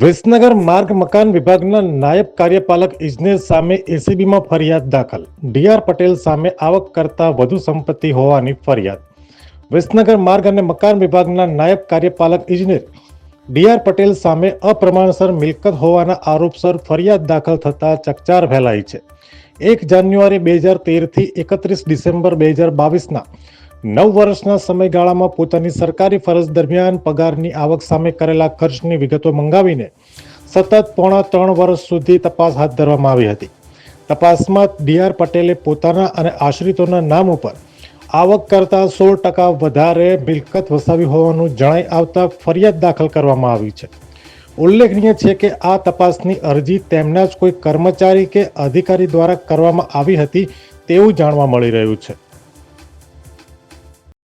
વિસનગર માર્ગ મકાન વિભાગના નાયબ કાર્યપાલક ઇજનેર સામે એસીબીમાં ફરિયાદ દાખલ. ડીઆર પટેલ સામે આવક કરતા વધુ સંપત્તિ હોવાની ફરિયાદ. વિસનગર માર્ગ અને મકાન વિભાગના નાયબ કાર્યપાલક ઇજનેર ડીઆર પટેલ સામે અપ્રમાણસર મિલકત હોવાના આરોપસર ફરિયાદ દાખલ થતા ચકચાર ફેલાઈ છે. એક જાન્યુઆરી બે હજાર તેરથી એકત્રીસ ડિસેમ્બર બે હજાર બાવીસના નવ વર્ષના સમયગાળામાં પોતાની સરકારી ફરજ દરમિયાન પગારની આવક સામે કરેલા ખર્ચની વિગતો મંગાવીને સતત પોણા ત્રણ વર્ષ સુધી તપાસ હાથ ધરવામાં આવી હતી. તપાસમાં ડીઆર પટેલે પોતાના અને આશ્રિતોના નામ ઉપર આવક કરતાં સોળ ટકા વધારે મિલકત વસાવી હોવાનું જણાઈ આવતા ફરિયાદ દાખલ કરવામાં આવી છે. ઉલ્લેખનીય છે કે આ તપાસની અરજી તેમના જ કોઈ કર્મચારી કે અધિકારી દ્વારા કરવામાં આવી હતી તેવું જાણવા મળી રહ્યું છે.